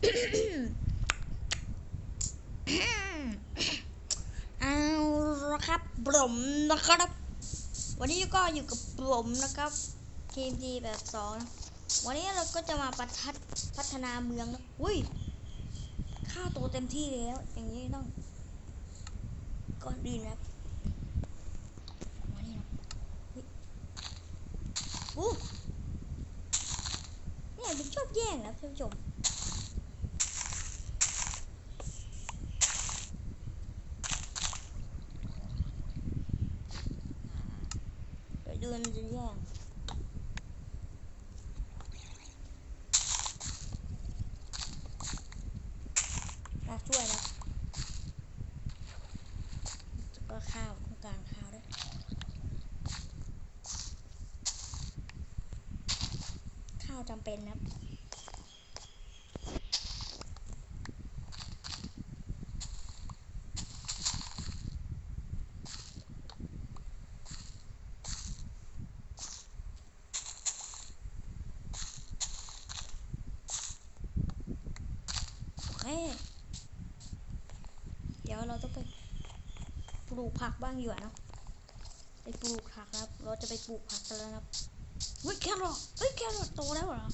เอาละครับผมนะครับ วันนี้ก็อยู่กับผมนะครับทีมทีแบบสองวันนี้เราก็จะมาพัฒนพัฒนาเมืองนะอุ้ยค่าตัวเต็มที่แล้ว อย่างนี้ต้องก่อนดีนะมานี่นะเฮ้ยอู้เนี่ยเป็นชอบแย่งนะท่านผู้ชม เดี๋ยวเดือนจะแย่งมาช่วยนะก็ข้าวต้องการข้าวด้วยข้าวจำเป็นนะโอเคเดี๋ยวเราต้องไปปลูกผักบ้างอยู่นะไปปลูกผักครับ เราจะไปปลูกผักกันแล้วนะครับ เฮ้ยแครอทเฮ้ยแครอทโตแล้วเหรอ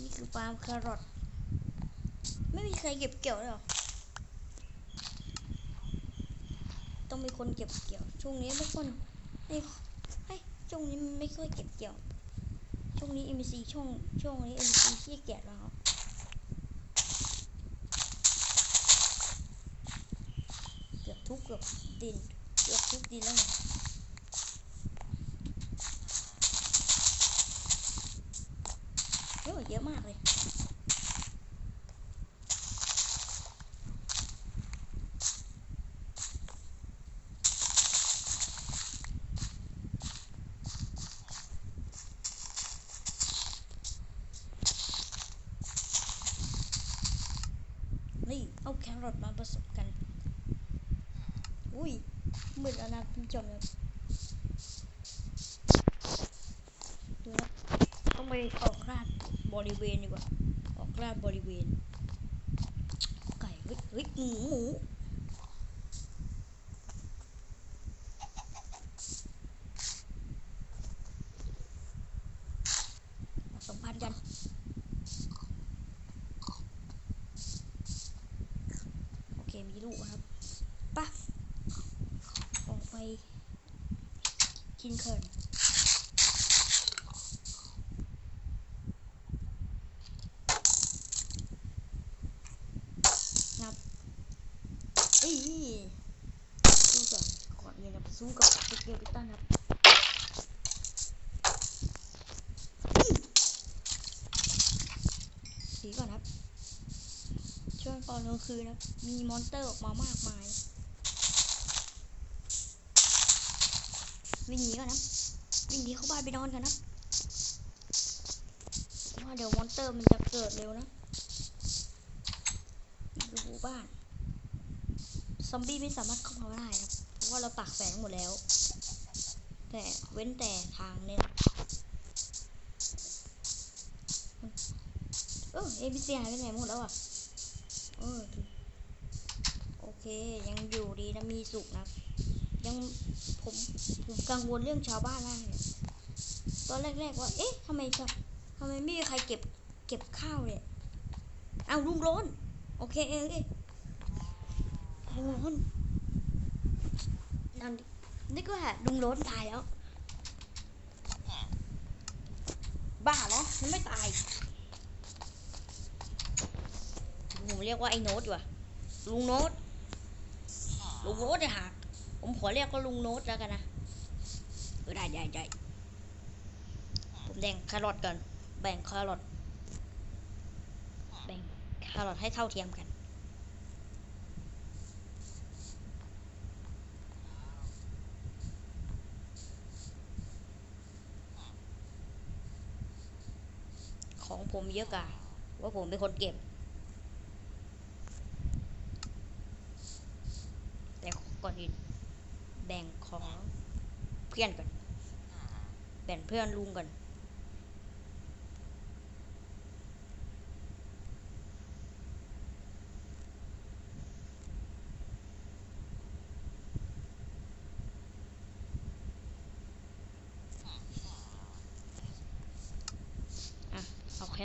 นี่คือฟาร์มแครอทไม่มีใครเก็บเกี่ยวเลยหรอ ต้องมีคนเก็บเกี่ยว ช่วงนี้ไม่คนไม่เฮ้ยช่วงนี้มันไม่ค่อยเก็บเกี่ยว ช่วงนี้ MC ช่วงช่วงนี้ MC ขี้เกียจแล้วครับเกือบทุกเกือบดิน เกือบทุกดินแล้วไง เยอะเยอะมากเลย นี่เอาแครอทมาผสมกัน อุ้ยมืดแล้วนะคุณผู้ชมครับดูนะต้องไปออกราด บริเวณดีกว่า ออกราบริเวณ ไก่เฮ้ยหมูหมูสัมพันธ์กันโอเคมีลูกครับปั๊บออกไปกินเขิรับอีสู้ก่อนก่อนเนี่ยนะ สู้กับสเกลตันครับสีก่อนครับ ช่วงตอนกลางคืนนะมีมอนเตอร์ออกมามากมายวิ่งหนีก่อนนะวิ่งหนีเข้าบ้านไปนอนกันนะว่าเดี๋ยวมอนเตอร์มันจะเกิดเร็วนะดูบ้าน ซอมบี้ไม่สามารถเข้ามาได้นะเพ ราะว่าเราปักแฝงหมดแล้ว แต่เว้นแต่ทางเนี่ยเออ ABC หายไปไหนหมดแล้วอะเออโอเค ยังอยู่ดีนะมีสุขนะ ยังผมผมกังวลเรื่องชาวบ้านมากเลยตอนแรกๆว่า เอ๊ะทำไมชาทำไมไม่มีใครเก็บเก็บข้าวเนี่ยเอาลุงร้อน โอเคโอเคลุงร้อน นั่นนี่ก็ฮะลุงโร้อนตายแล้ว บ้าเหรอมันไม่ตายผมเรียกว่าไอ้โน้ตว่าลุงโน้ตลุงโน้ตเนี่ยหากผมขอเรียกว่าลุงโน้ตแล้วกันนะได้ได้ได้ผมแบ่งแครอทก่อน แบ่งแครอทแบ่งแครอทให้เท่าเทียมกัน ผมเยอะกว่าว่าผมเป็นคนเก็บ แต่ก่อนอื่นแบ่งของเพื่อนก่อนแบ่งเพื่อนลุงก่อน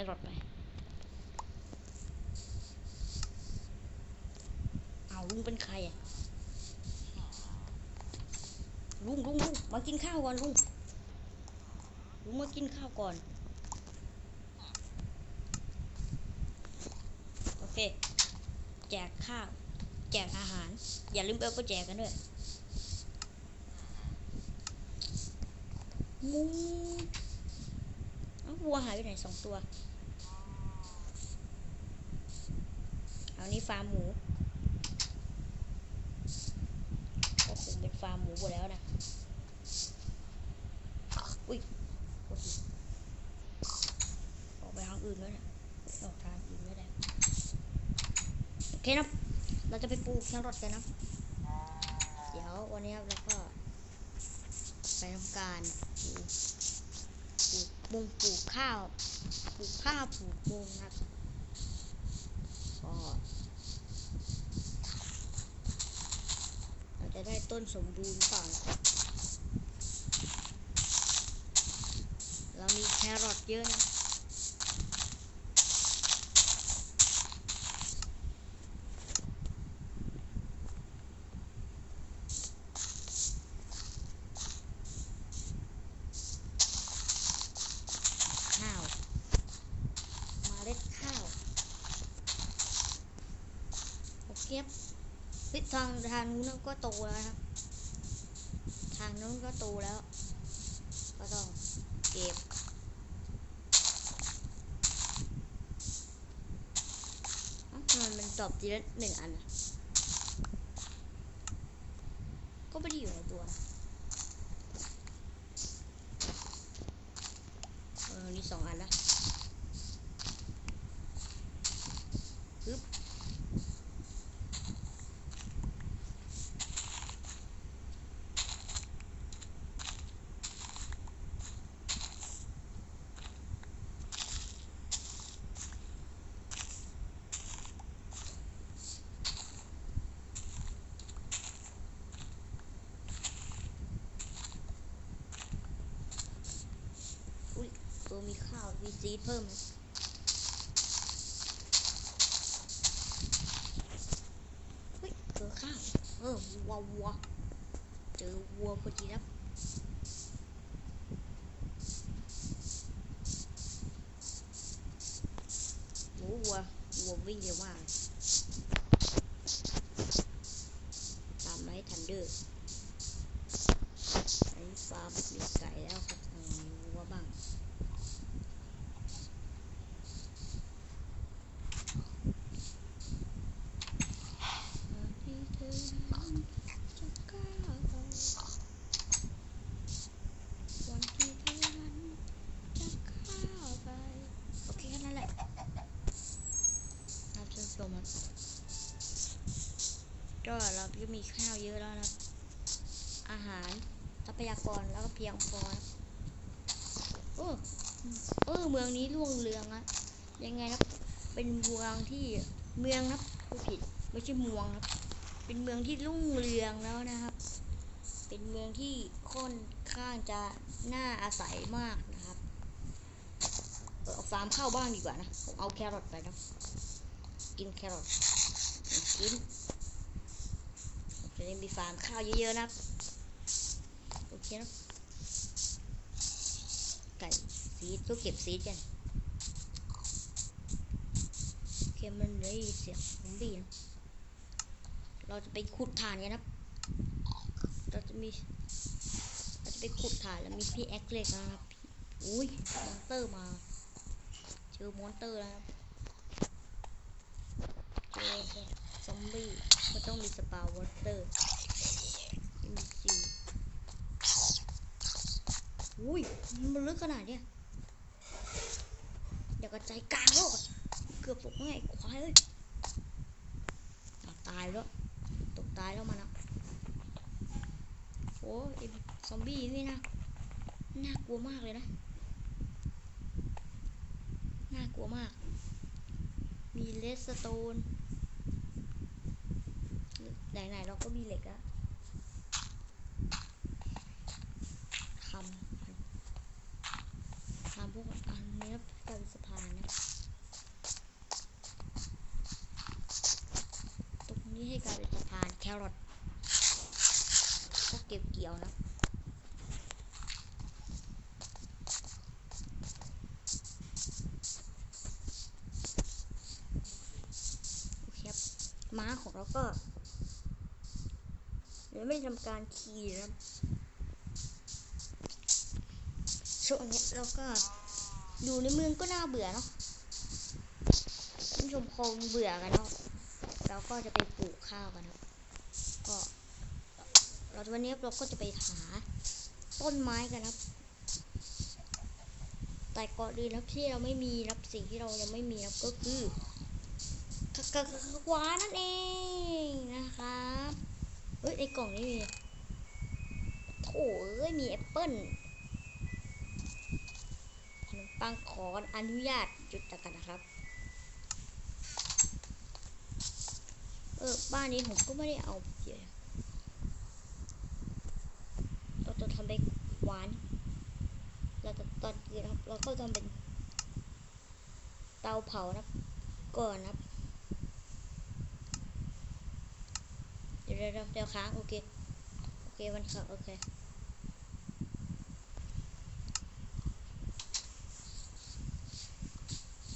รอทไป เอาลุงเป็นใครอะลุงลุงลุงมากินข้าวก่อนลุงลุงมากินข้าวก่อน โอเค แจกข้าว แจกอาหาร อย่าลืมเอาไปแจกกันด้วยมุงเอ้า วัวหายไปไหนสองตัว เอานี่ฟาร์มหมูก็คงเป็นฟาร์มหมูหมดแล้วนะอุ้ยออกไปทางอื่นแล้วนะออกทางอื่นไม่ได้โอเคนะเราจะไปปลูกแครอทกันนะ เดี๋ยววันนี้ครับเราก็ไปทำการปลูก มุงปลูกข้าวปลูกข้าวปลูกมุงครับก็เราจะได้ต้นสมบูรณ์ก่อนเรามีแครอทเยอะนะ ข้าวเมาเล็ดข้าว โอเคครับเฮ้ย ทางทางนู้นก็โตแล้วนะครับทางนู้นก็โตแล้ว ก็ต้องเก็บเอ้าทำไมมันตอบทีละหนึ่งอัน ก็ไม่ได้อยู่ในตัวนะเออนี่สองอันละฮึบอุ้ยตัวมีข้าวมี ซีดเพิ่มไหมเฮ้ยเจอข้าวเออวัววัวเจอวัวพอดีแล้ว ก็เราก็มีข้าวเยอะแล้วนะอาหารทรัพยากรแล้วก็เพียงพอนะโอ้เออเมืองนี้รุ่งเรืองนะยังไงนะเป็นเมืองที่เมืองนะพูดผิดไม่ใช่เมืองครับ เป็นเมืองที่รุ่งเรืองแล้วนะครับ เป็นเมืองที่ค่อนข้างจะน่าอาศัยมากนะครับเอาฟาร์มข้าวบ้างดีกว่านะผมเอาแครอทไปนะกินแครอทกิน จะได้มีฟาร์มข้าวเยอะๆนะครับ โอเคนะไก่ซีดก็เก็บซีดกันโอเคมันได้ยินเสียงซอมบี้นะเราจะไปขุดถ่านกันนะครับ เราจะมีเราจะไปขุดถ่านแล้วมีพี่แอคเล็กนะครับอุ้ยมอนเตอร์มาเจอมอนเตอร์แล้วครับเจอซอมบี้ ต้องมีสปาวอเตอร์มีซิวอุ้ยมันลึกขนาดเนี้ยเดี๋ยวกระจายกลางโลกเกือบตกง่ายควายเอ้ยตายแล้ว ตกตายแล้วมันอะโอ้ไอซอมบี้นี่นะน่ากลัวมากเลยนะ น่ากลัวมาก มีเลสโตน ไหนๆเราก็มีเหล็กอะทำทำพวกอันนี้จะเป็นสะพานนะตรงนี้ให้กลายเป็นสะพานแครอทก็เก็บเกี่ยวนะม้าของเราก็ ยังไม่ทำการขี่นะช่วงนี้เราก็อยู่ในเมืองก็น่าเบื่อเนาะท่านผู้ชมคงเบื่อกันเนาะเราก็จะไปปลูกข้าวกันครับก็ เราวันนี้เราก็จะไปหาต้นไม้กันครับ แต่ก่อนอื่นะครับที่เราไม่มีนะครับสิ่งที่เรายังไม่มีนะครับก็คือกะกกะกะกวานั่นเองนะครับ เฮ้ยในกล่องนี้มีโถเอ้ยมีแอปเปิ้ลขนมปังขออนุญาตจุดตะกันนะครับ เออบ้านนี้ผมก็ไม่ได้เอาเยอะเราจะทำเป็นหวาน เราจะตอนเกินครับ เราก็ทำเป็นเตาเผานะก่อนนะครับ เดี๋ยวเดี๋ยวค้างโอเค โอเคมันค้างโอเค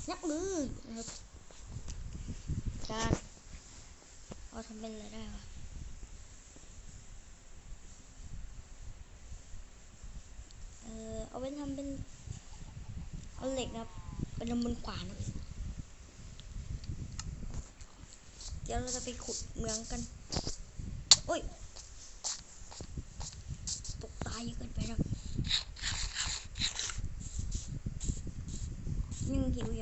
นักมือครับการเอาทำเป็นอะไรได้วะเออเอาไปทำเป็นเอาเหล็กครับเป็นทำบนขวานนะเดี๋ยวเราจะไปขุดเมืองกัน โอ้ยตกตายเยอะเกินไปแล้วยังหิวอ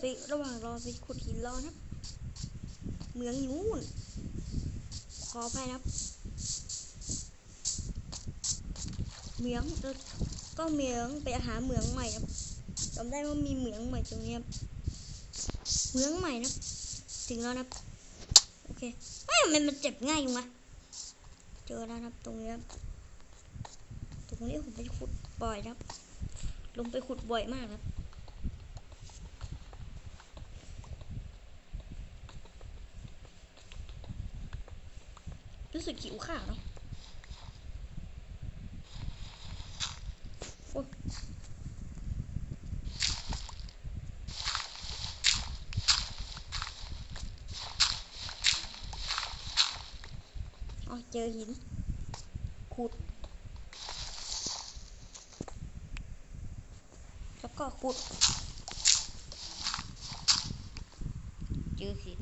ไประหว่างรอไปขุดหินรอนะเหมืองอยู่นู่นขออภัยนะครับเหมืองก็เหมืองไปหาเหมืองใหม่ครับจำได้ว่ามีเหมืองใหม่ตรงนี้ครับเหมืองใหม่นะถึงแล้วนะโอเคเฮ้ยทำไมมันเจ็บง่ายจังวะเจอแล้วนะครับตรงนี้ครับตรงนี้ผมไปขุดบ่อยนะครับ ลงไปขุดบ่อยมากครับ สึกหิวข้าวเนาะเจอหิน ขุด แล้วก็ขุด เจอหิน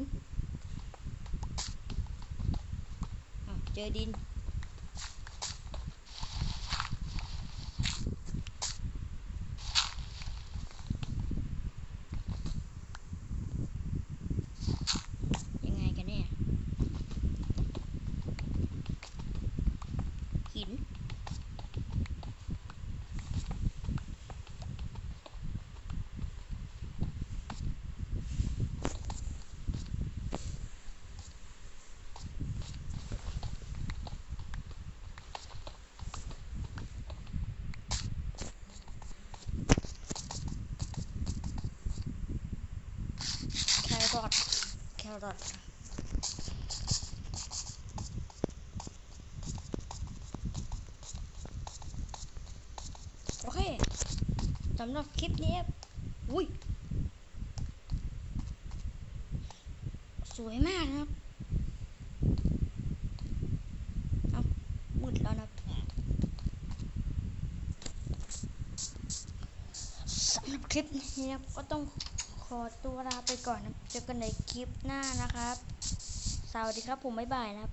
อ้าวเจอดิน ยังไงกันเนี่ย หิน แครอท แครอทโอเคสำหรับคลิปนี้อุ้ยสวยมากครับเอามืดแล้วนะสำหรับคลิปนี้ก็ต้อง อตัวลาไปก่อนนะเจอกันในคลิปหน้านะครับ สวัสดีครับผมบ๊ายบายนะครับ